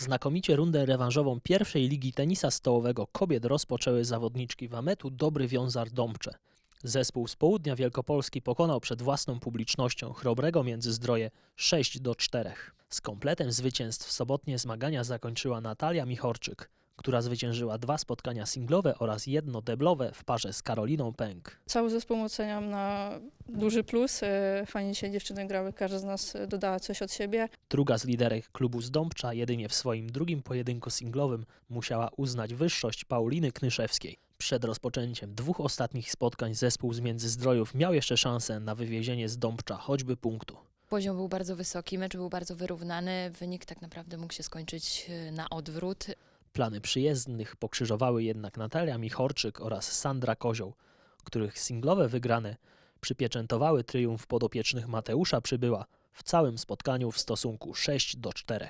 Znakomicie rundę rewanżową pierwszej ligi tenisa stołowego kobiet rozpoczęły zawodniczki Wametu Dobry Wiązar Dąbcze. Zespół z południa Wielkopolski pokonał przed własną publicznością Chrobrego Międzyzdroje 6 do 4. Z kompletem zwycięstw sobotnie zmagania zakończyła Natalia Michorczyk, która zwyciężyła dwa spotkania singlowe oraz jedno deblowe w parze z Karoliną Pęk. Cały zespół oceniam na duży plus. E, Fajnie się dziewczyny grały, każda z nas dodała coś od siebie. Druga z liderek klubu z Dąbcza jedynie w swoim drugim pojedynku singlowym musiała uznać wyższość Pauliny Knyszewskiej. Przed rozpoczęciem dwóch ostatnich spotkań zespół z Międzyzdrojów miał jeszcze szansę na wywiezienie z Dąbcza choćby punktu. Poziom był bardzo wysoki, mecz był bardzo wyrównany, wynik tak naprawdę mógł się skończyć e, na odwrót. Plany przyjezdnych pokrzyżowały jednak Natalia Michorczyk oraz Sandra Kozioł, których singlowe wygrane przypieczętowały triumf podopiecznych Mateusza Przybyła w całym spotkaniu w stosunku 6 do 4.